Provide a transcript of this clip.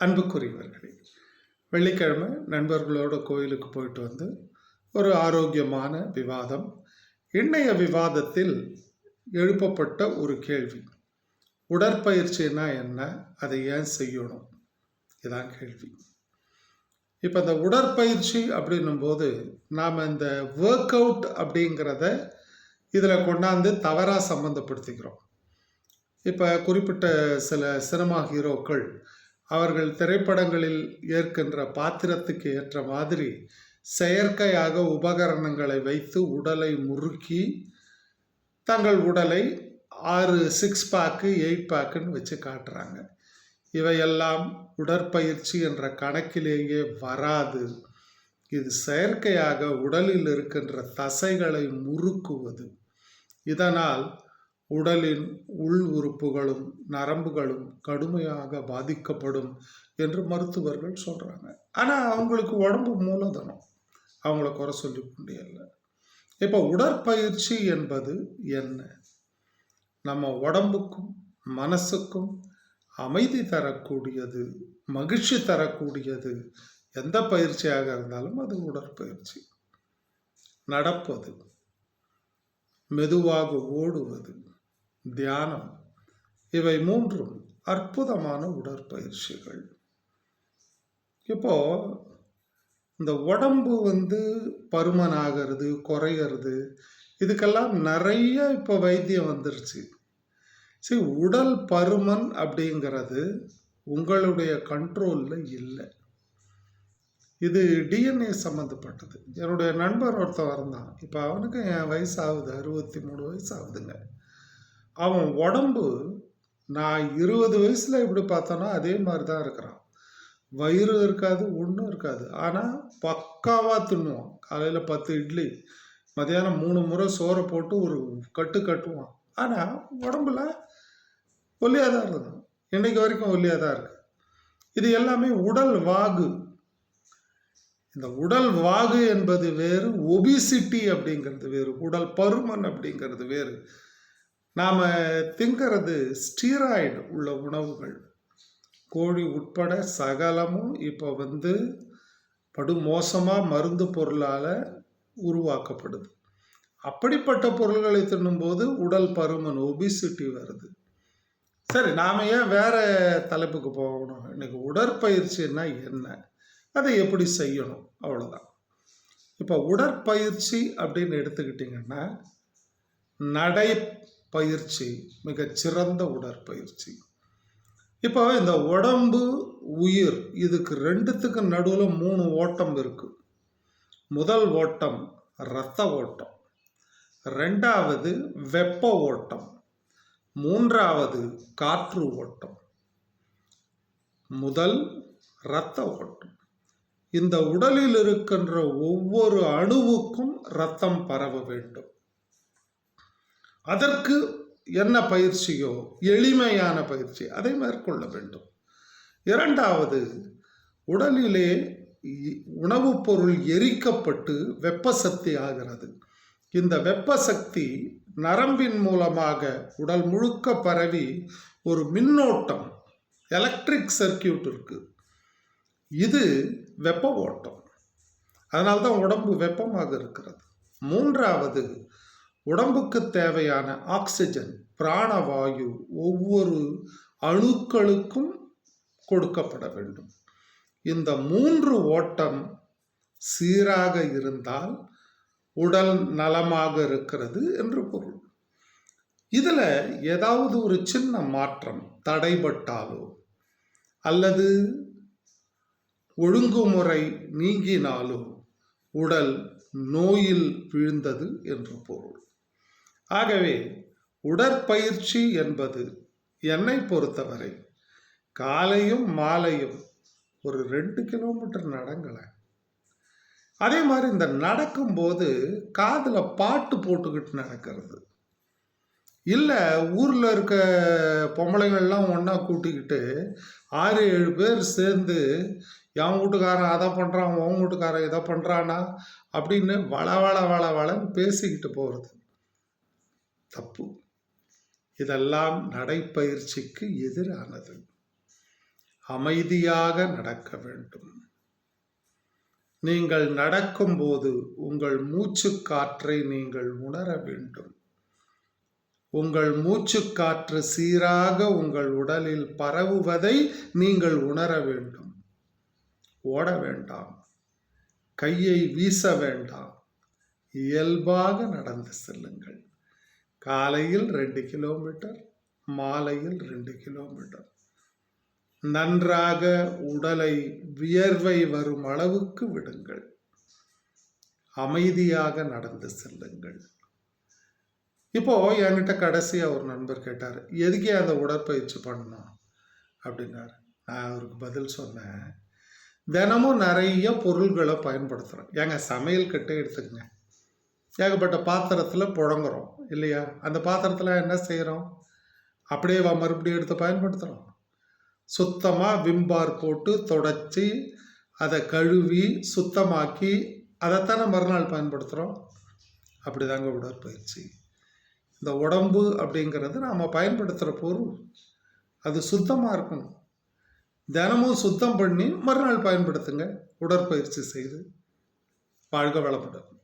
அன்புக்குரியவர்களே வெள்ளிக்கிழமை நண்பர்களோட கோயிலுக்கு போயிட்டு வந்து ஒரு ஆரோக்கியமான விவாதம். இன்றைய விவாதத்தில் எழுப்பப்பட்ட ஒரு கேள்வி உடற்பயிற்சினா என்ன? அதை ஏன் செய்யணும்? இதான் கேள்வி. இப்போ இந்த உடற்பயிற்சி அப்படின்னும் போது நாம் இந்த ஒர்க் அவுட் அப்படிங்கிறத இதில் கொண்டாந்து தவறாக சம்மந்தப்படுத்திக்கிறோம் இப்போ குறிப்பிட்ட சில சினிமா ஹீரோக்கள் அவர்கள் திரைப்படங்களில் ஏற்கின்ற பாத்திரத்துக்கு ஏற்ற மாதிரி செயற்கையாக உபகரணங்களை வைத்து உடலை முறுக்கி தங்கள் உடலை ஆறு சிக்ஸ் பேக்கு எயிட் பேக்குன்னு வச்சு காட்டுறாங்க. இவையெல்லாம் உடற்பயிற்சி என்ற கணக்கிலேயே வராது. இது செயற்கையாக உடலில் இருக்கின்ற தசைகளை முறுக்குவது. இதனால் உடலின் உள் உறுப்புகளும் நரம்புகளும் கடுமையாக பாதிக்கப்படும் என்று மருத்துவர்கள் சொல்கிறாங்க ஆனால் அவங்களுக்கு உடம்பு மூலதனம். அவங்கள குறை சொல்லி முடியல இப்போ உடற்பயிற்சி என்பது என்ன? நம்ம உடம்புக்கும் மனசுக்கும் அமைதி தரக்கூடியது மகிழ்ச்சி தரக்கூடியது. எந்த பயிற்சியாக இருந்தாலும் அது உடற்பயிற்சி. நடப்பது மெதுவாக ஓடுவது தியானம். இவை மூன்றும் அற்புதமான உடற்பயிற்சிகள். இப்போ இந்த உடம்பு வந்து பருமனாகிறது குறையிறது இதுக்கெல்லாம் நிறைய இப்போ வைத்தியம் வந்துருச்சு. சரி உடல் பருமன் அப்படிங்கிறது உங்களுடைய கண்ட்ரோலில் இல்லை. இது டிஎன்ஏ சம்மந்தப்பட்டது என்னுடைய நண்பர் ஒருத்தன் இருந்தான். இப்போ அவனுக்கு என் வயசு ஆகுது அறுபத்தி மூணு வயசு ஆகுதுங்க அவன் உடம்பு நான் இருபது வயசில் இப்படி பார்த்தோன்னா அதே மாதிரி தான் இருக்கிறான். வயிறு இருக்காது ஒன்றும் இருக்காது. ஆனால் பக்காவாக தின்னுவான். காலையில் பத்து இட்லி மதியானம் மூணு முறை சோறை போட்டு ஒரு கட்டு கட்டுவான். ஆனால் உடம்புல ஒல்லியாக தான் இருந்தது. இன்னைக்கு வரைக்கும் ஒல்லியாக தான் இருக்கு. இது எல்லாமே உடல் வாகு. இந்த உடல் வாகு என்பது வேறு ஒபிசிட்டி அப்படிங்கிறது வேறு உடல் பருமன் அப்படிங்கிறது வேறு. நாம் திங்கிறது ஸ்டீராய்டு உள்ள உணவுகள். கோழி உட்பட சகலமும் இப்போ வந்து படுமோசமாக மருந்து பொருளால் உருவாக்கப்படுது. அப்படிப்பட்ட பொருள்களை தின்னும்போது உடல் பருமன் ஒபிசிட்டி வருது. சரி நாம் ஏன் வேறு தலைப்புக்கு போகணும்? இன்னைக்கு உடற்பயிற்சின்னா என்ன அதை எப்படி செய்யணும்? அவ்வளோதான் இப்போ உடற்பயிற்சி அப்படின்னு எடுத்துக்கிட்டிங்கன்னா நடை பயிற்சி மிகச்சிறந்த உடற்பயிற்சி. இப்போ இந்த உடம்பு உயிர் இதுக்கு ரெண்டுத்துக்கு நடுவில் மூணு ஓட்டம் இருக்கு. முதல் ஓட்டம் இரத்த ஓட்டம். ரெண்டாவது வெப்ப ஓட்டம். மூன்றாவது காற்று ஓட்டம். முதல் இரத்த ஓட்டம். இந்த உடலில் இருக்கின்ற ஒவ்வொரு அணுவுக்கும் ரத்தம் பரவ வேண்டும். அதற்கு என்ன பயிற்சியோ எளிமையான பயிற்சி அதை மேற்கொள்ள வேண்டும். இரண்டாவது உடலிலே இ- உணவுப் பொருள் எரிக்கப்பட்டு வெப்ப சக்தி ஆகிறது. இந்த வெப்ப சக்தி நரம்பின் மூலமாக உடல் முழுக்க பரவி ஒரு மின்னோட்டம் எலக்ட்ரிக் சர்க்கியூட் இருக்கு. இது வெப்ப ஓட்டம். அதனால்தான் உடம்பு வெப்பமாக இருக்கிறது. மூன்றாவது உடம்புக்கு தேவையான ஆக்சிஜன் பிராணவாயு ஒவ்வொரு அணுக்களுக்கும் கொடுக்கப்பட வேண்டும். இந்த மூன்று ஓட்டம் சீராக இருந்தால் உடல் நலமாக இருக்கிறது என்று பொருள். இதில் ஏதாவது ஒரு சின்ன மாற்றம் தடைபட்டாலோ அல்லது ஒழுங்குமுறை நீங்கினாலோ உடல் நோயில் விழுந்தது என்று பொருள். ஆகவே உடற்பயிற்சி என்பது என்னை பொறுத்தவரை காலையும் மாலையும் ஒரு ரெண்டு கிலோமீட்டர் நடங்களேன் அதே மாதிரி இந்த நடக்கும்போது காதில் பாட்டு போட்டுக்கிட்டு நடக்கிறது. இல்லை ஊரில் இருக்க பொம்பளைங்கள்லாம் ஒன்றா கூட்டிக்கிட்டு ஆறு ஏழு பேர் சேர்ந்து என் வீட்டுக்காரன் அதை பண்ணுறான் உன் வீட்டுக்காரன் இதை பண்ணுறானா அப்படின்னு வள வள வள வளன்னு பேசிக்கிட்டு போகிறது தப்பு. இதெல்லாம் நடைப்பயிற்சிக்கு எதிரானது. அமைதியாக நடக்க வேண்டும். நீங்கள் நடக்கும்போது உங்கள் மூச்சு காற்றை நீங்கள் உணர வேண்டும். உங்கள் மூச்சு காற்று சீராக உங்கள் உடலில் பரவுவதை நீங்கள் உணர வேண்டும். ஓட வேண்டாம். கையை வீச வேண்டாம். இயல்பாக நடந்து செல்லுங்கள். காலையில் ரெண்டு கிலோமீட்டர் மாலையில் ரெண்டு கிலோமீட்டர். நன்றாக உடலை வியர்வை வரும் அளவுக்கு விடுங்கள். அமைதியாக நடந்து செல்லுங்கள். இப்போ என்கிட்ட கடைசியாக ஒரு நண்பர் கேட்டார் எதுக்கே அந்த உடற்பயிற்சி பண்ணணும்? அப்படின்னாரு. நான் அவருக்கு பதில் சொன்னேன் தினமும் நிறைய பொருள்களை பயன்படுத்துகிறோம் ஏங்க சமையல் கட்டே எடுத்துக்கங்க. ஏகப்பட்ட பாத்திரத்தில் புழங்குறோம் இல்லையா? அந்த பாத்திரத்தில் என்ன செய்கிறோம் அப்படியே வா மறுபடியும் எடுத்து பயன்படுத்துகிறோம் சுத்தமாக விம்பார் போட்டு தொடச்சி அதை கழுவி சுத்தமாக்கி அதைத்தானே மறுநாள் பயன்படுத்துகிறோம் அப்படிதாங்க உடற்பயிற்சி. இந்த உடம்பு அப்படிங்கிறது நாம் பயன்படுத்துகிற பொருள். அது சுத்தமாக இருக்கணும். தினமும் சுத்தம் பண்ணி மறுநாள் பயன்படுத்துங்க. உடற்பயிற்சி செய்து வாழ்க வளமுடன்.